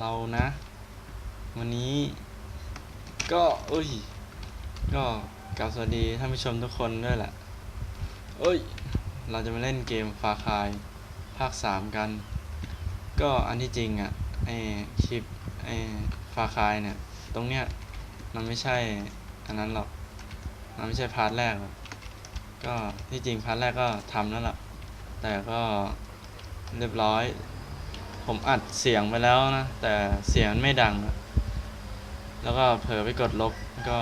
เรานะ วันนี้ก็เอ้ย ก็กล่าวสวัสดีท่านผู้ชมทุกคนด้วยแหละเอ้ย เราจะมาเล่นเกมฟาคายภาค 3 กัน ก็อันที่จริงอะไอคลิปไอฟาคายเนี่ย ตรงเนี้ยมันไม่ใช่อันนั้นหรอก มันไม่ใช่พาร์ทแรกหรอกก็ที่จริงพาร์ทแรกก็ทำแล้วล่ะแต่ก็เรียบร้อย ผมอัดเสียงไปแล้วนะ แต่เสียงมันไม่ดัง แล้วก็เผลอไปกดลบก็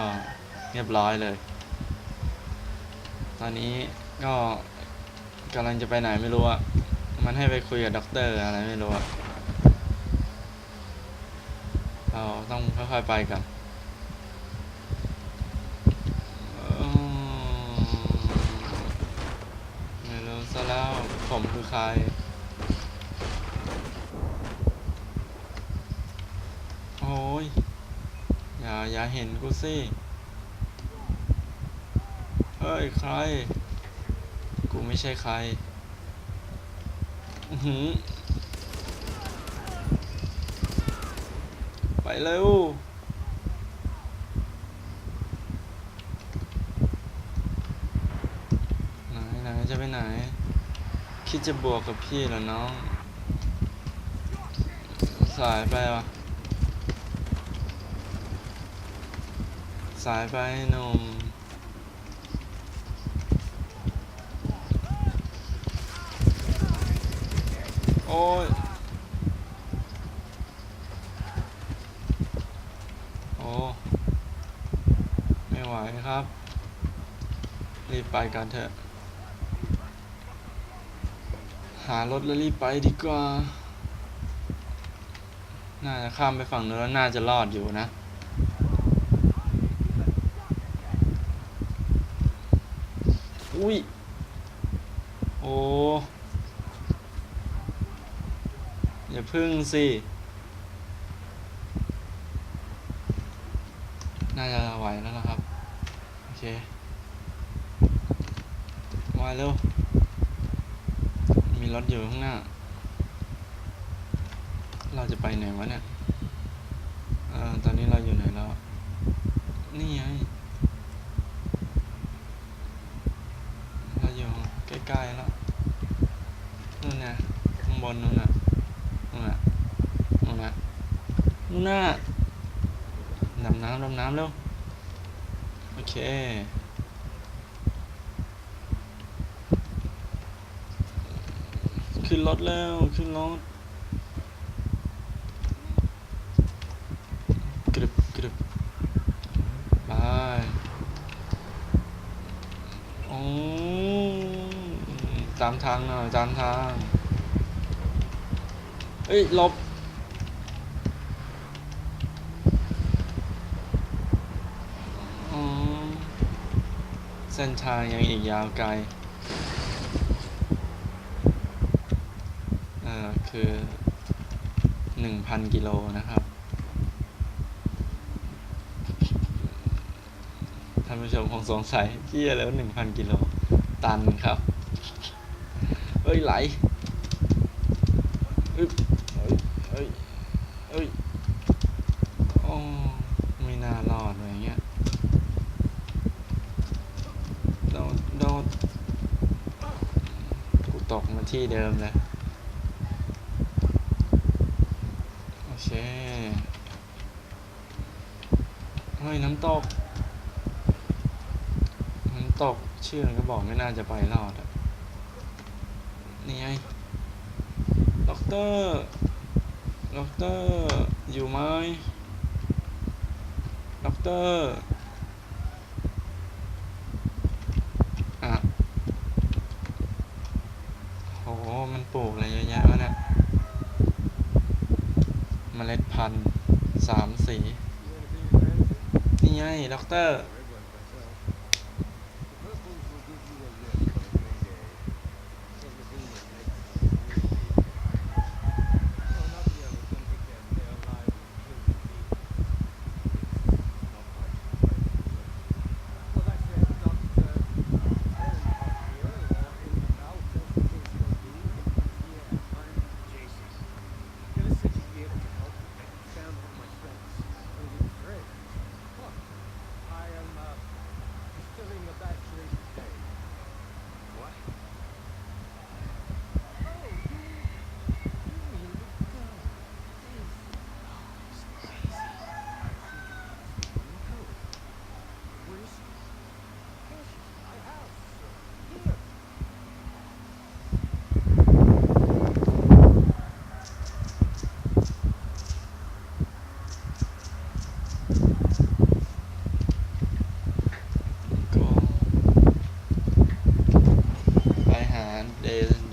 เรียบร้อยเลย ตอนนี้ก็กำลังจะไปไหนไม่รู้อะมันให้ไปคุยกับด็อกเตอร์อะไรไม่รู้อะเราต้องค่อยๆไปกันอืมไม่รู้ซะแล้วผมคือใคร โอ้ย อย่าอย่าเห็นกูสิ เฮ้ย ใคร กูไม่ใช่ใคร อือหือ ไปเร็วไหนไหนจะไปไหน คิดจะบวกกับพี่เหรอน้อง สายไปวะ สายไปหนุ่มโอ้ยโอ้ไม่ไหวครับ รีบไปกันเถอะ หารถแล้วรีบไปดีกว่า น่าจะข้ามไปฝั่งนู้นแล้วน่าจะรอดอยู่นะ อุ้ย โอ้อย่าพึ่งสิ น่าจะไหวแล้วนะครับ โอเคมาเร็ว มีรถอยู่ข้างหน้า เราจะไปไหนวะเนี่ยเออตอนนี้เราอยู่ไหนแล้ว นี่ไง เราอยู่ใกล้ๆแล้วนู่นนะข้างบ นนู่นน่ะนู่นน่ะนู่นน่ะนู่นน่ะดำน้ำดำน้ำเร็วโอเคขึ้นรถแล้วขึ้นรถกรึบกรึบไปโอ้ตามทางหน่อยตามทาง เอ้ยลบอ๋อเส้นทางยังอีกยาวไกล อ่อคือหนึ่งพันกิโลนะครับ ท่านผู้ชมคงสงสัยที่แล้วหนึ่งพันกิโล ตันครับ เอ้ย ไหลอึ๊บเอ้ยเอ้ยเอ้ยโอ้ไม่น่ารอดเลยอย่างเงี้ย โดดโดดกูตกมา ที่เดิมเลย โอเค เฮ้ย น้ำตก น้ำตกชื่อก็บอกไม่น่าจะไปรอดอะนี่ไงด็อกเตอร์ด็อกเตอร์ อยู่ไหมด็อกเตอร์อะ มันปลูกอะไรเยอะแยะวะเนี่ยเมล็ดพันธุ์สามสี นี่ไงด็อกเตอร์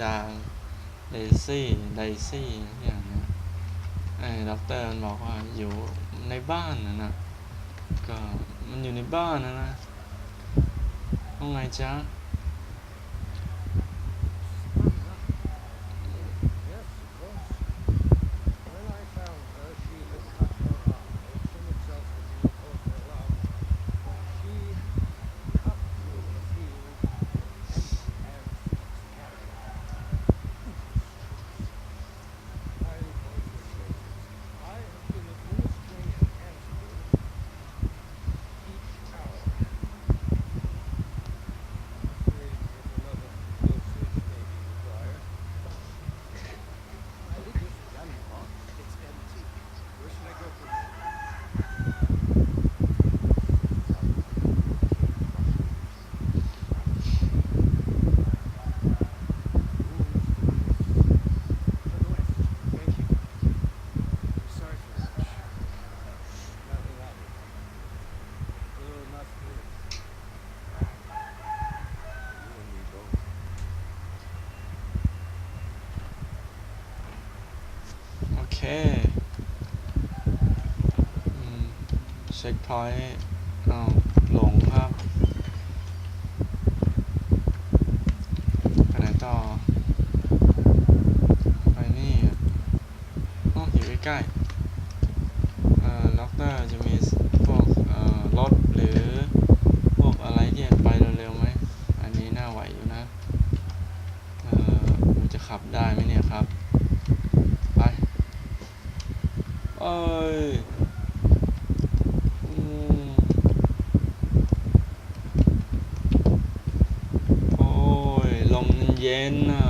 ดาเดซี่ไดซี่อย่างเนี้ยไอ้ด็อกเตอร์มันบอกว่าอยู่ในบ้านนะนะก็มันอยู่ในบ้านนะนะว่าไงจ๊ะ ช็คพอยต์อ้าวหลงครับไปไหนต่อ ไปนี่อะอ๋อยู่ใกล้ๆเอ่อด็อกเตอร์จะมีพวกเอ่อรถหรือพวกอะไรที่ไปเร็วๆไหมอันนี้น่าไหวอยู่นะ เอ่อกูจะขับได้ไหมเนี่ยครับ ไป เอ้ยอืมโอ้ย ลมมันเย็นอะ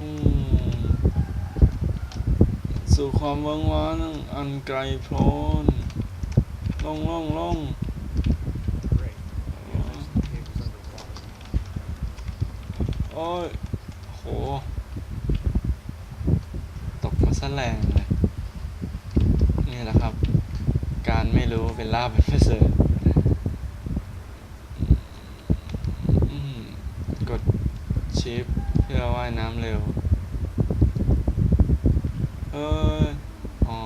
อืมสู่ ความเวิ้งว้างอันไกลโพ้นลงลงล่องล่องโอ้ยโห ตกมาซะแรงเลยนี่แหละครับ การไม่รู้เป็นลาบเป็นประเสริฐอืมกดชิปเพื่อว่ายน้ำเร็ว เอ้ย อ๋อ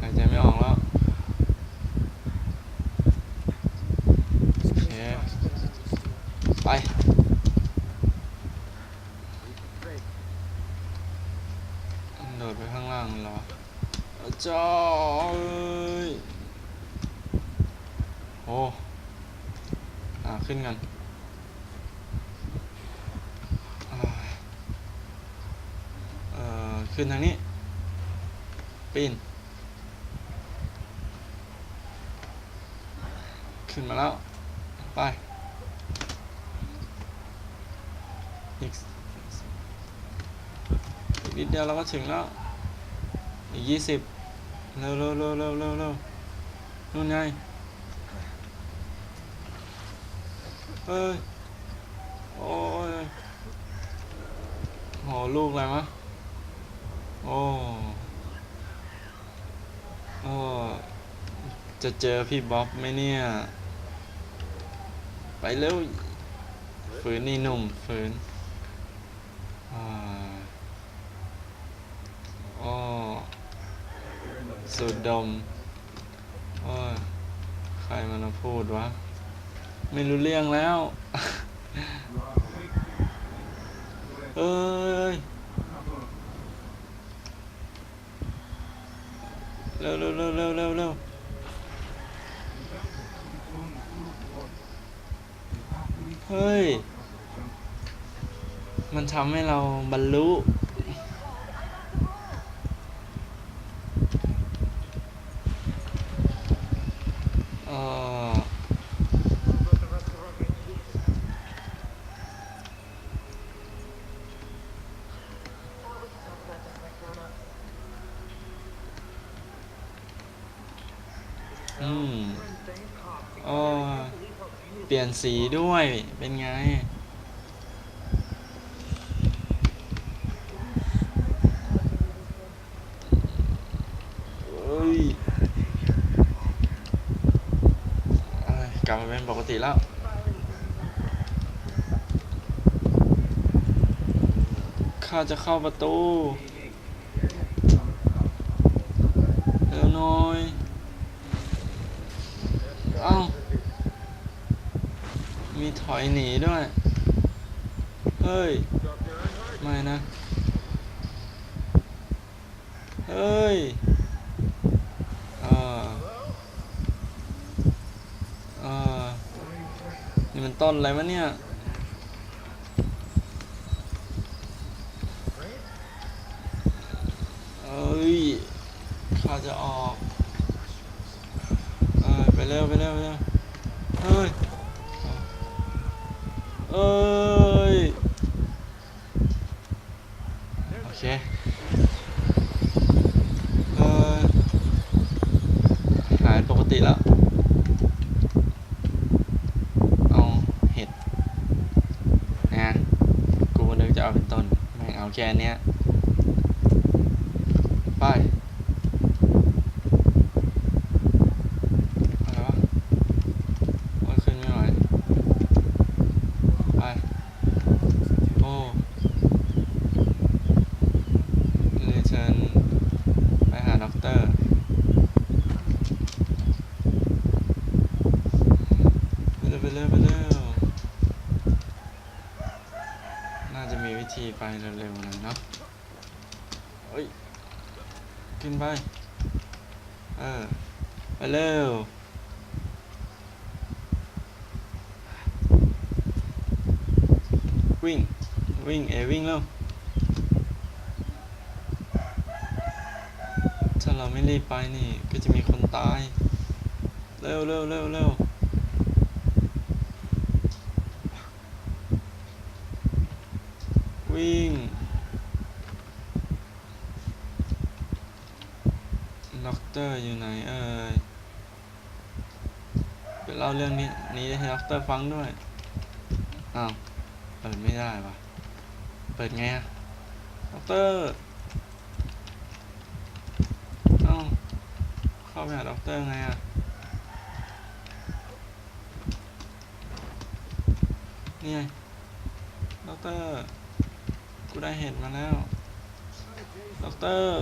หายใจไม่ออกแล้ว This Okay. cave box that I was still ไป Great. โดดไปข้างล่างเหรอจ้าเอ้ยโอ้อ่า ขึ้นกันเอ่อขึ้นทางนี้ ปีน ขึ้นมาแล้ว ไปอีกอีกนิดเดียวเราก็ถึงแล้ว อีกยี่สิบเร็วเร็วเร็วเร็วเร็วเร็วนู่นไง เอ้ยโอ้ยโหลูกอะไรมะโอ้โอ้จะเจอพี่บ๊อบไหมเนี่ย ไปเร็วฝืนนี่หนุ่มฝืนอ่าโอ้สูดดม โอ้ใครมันมาพูดวะ ไม่รู้เรื่องแล้ว เอ้ยเร็วเร็วเร็วเร็วเร็วเร็วเฮ้ย มันทำให้เราบรรลุ นสีด้วย เป็นไง เฮ้ยกลับมาเป็นปกติแล้วข้าจะเข้าประตู เร็วหน่อย ถอยหนีด้วย เฮ้ย ไม่นะ เฮ้ยเออเออนี่มันต้นอะไรวะเนี่ยเอ้ยข้าจะออก เออไปเร็วไปเร็วไปเร็วเฮ้ย เอ้ย โอเค เออหายปกติแล้ว เอาเห็ดนะกูนึกจะเอาเป็นต้น ไม่งเอาแค่เนี้ย ไป อะไรวะโอ้ยขึ้นไม่ไหว ไป โอ้เลยเชิญไปหาด็อกเตอร์ ไปเร็วไปเร็วไปเร็วน่าจะมีวิธีไปเร็วๆหน่อยเนาะเอ้ย ขึ้นไป เออ ไปเร็ววิ่ง วิ่ง เอวิ่งเร็วถ้าเราไม่รีบไปนี่ ก็จะมีคนตาย เร็วเร็วเร็วเร็ววิ่งด็อกเตอร์อยู่ไหนเอ่ยไป เล่าเรื่องนี้นี้ให้ด็อกเตอร์ฟังด้วย อ้าว เปิดไม่ได้วะเปิดไงอะด็อกเตอร์ อ้าวเข้าไปหาด็อกเตอร์ไงอะนี่ไงด็อกเตอร์ กูได้เห็ดมาแล้วด็อกเตอร์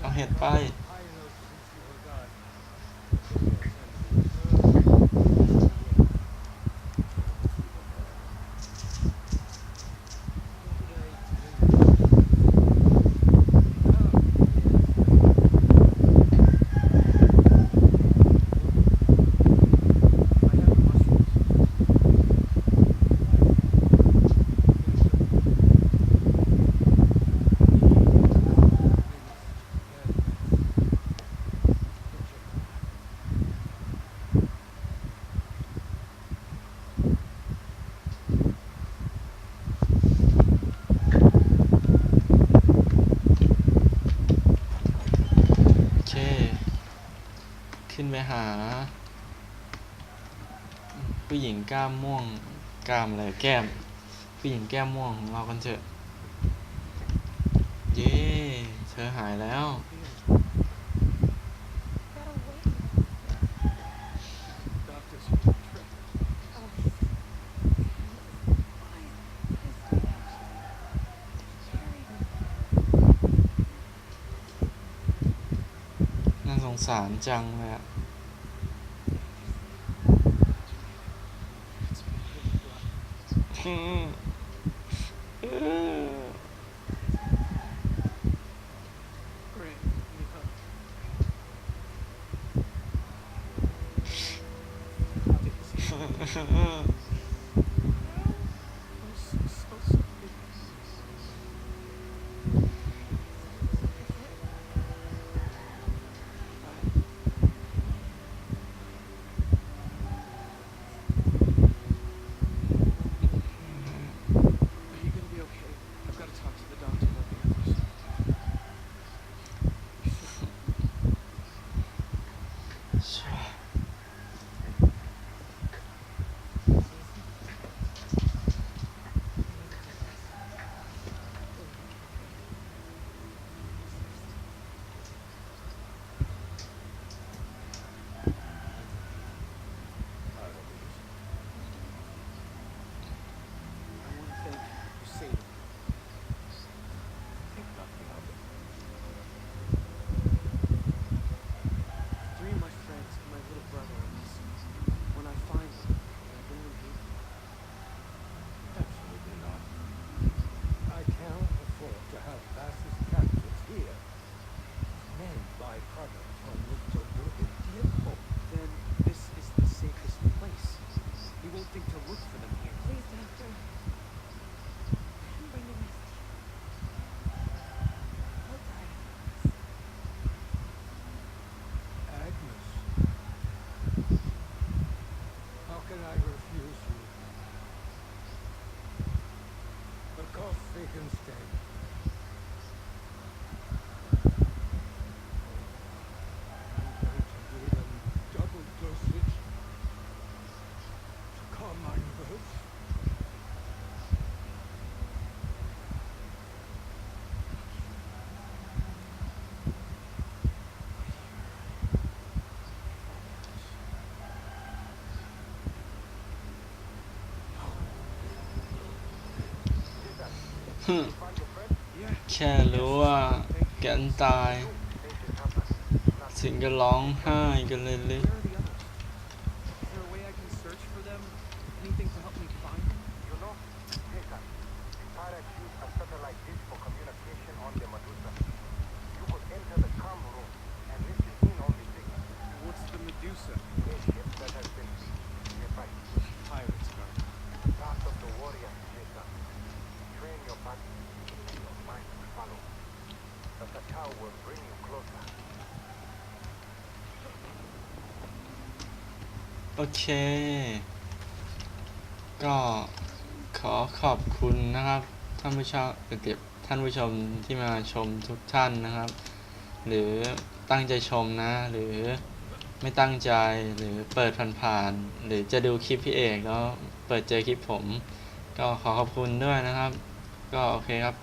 เอาเห็ดไป I know since you were gone. I have mushrooms. โอเค ขึ้นไป หา ผู้หญิงกล้ามม่วงกล้ามอะไรแก้ม ผู้หญิงแก้มม่วงของเรากันเถอะ เย้ เธอหายแล้ว น่าสงสารจังเลยอะ 음. 음. แค่รู้ว่าแกนตาย สิ่งก็ร้องไห้กันเลยเลย โอเค ก็ขอขอบคุณนะครับ ท่านผู้ชมเก็บท่านผู้ชมที่มาชมทุกท่านนะครับ หรือตั้งใจชมนะ หรือไม่ตั้งใจหรือเปิดผ่านๆหรือจะดูคลิปพี่เอกแล้วเปิดเจอคลิปผม ก็ขอขอบคุณด้วยนะครับ ก็โอเคครับ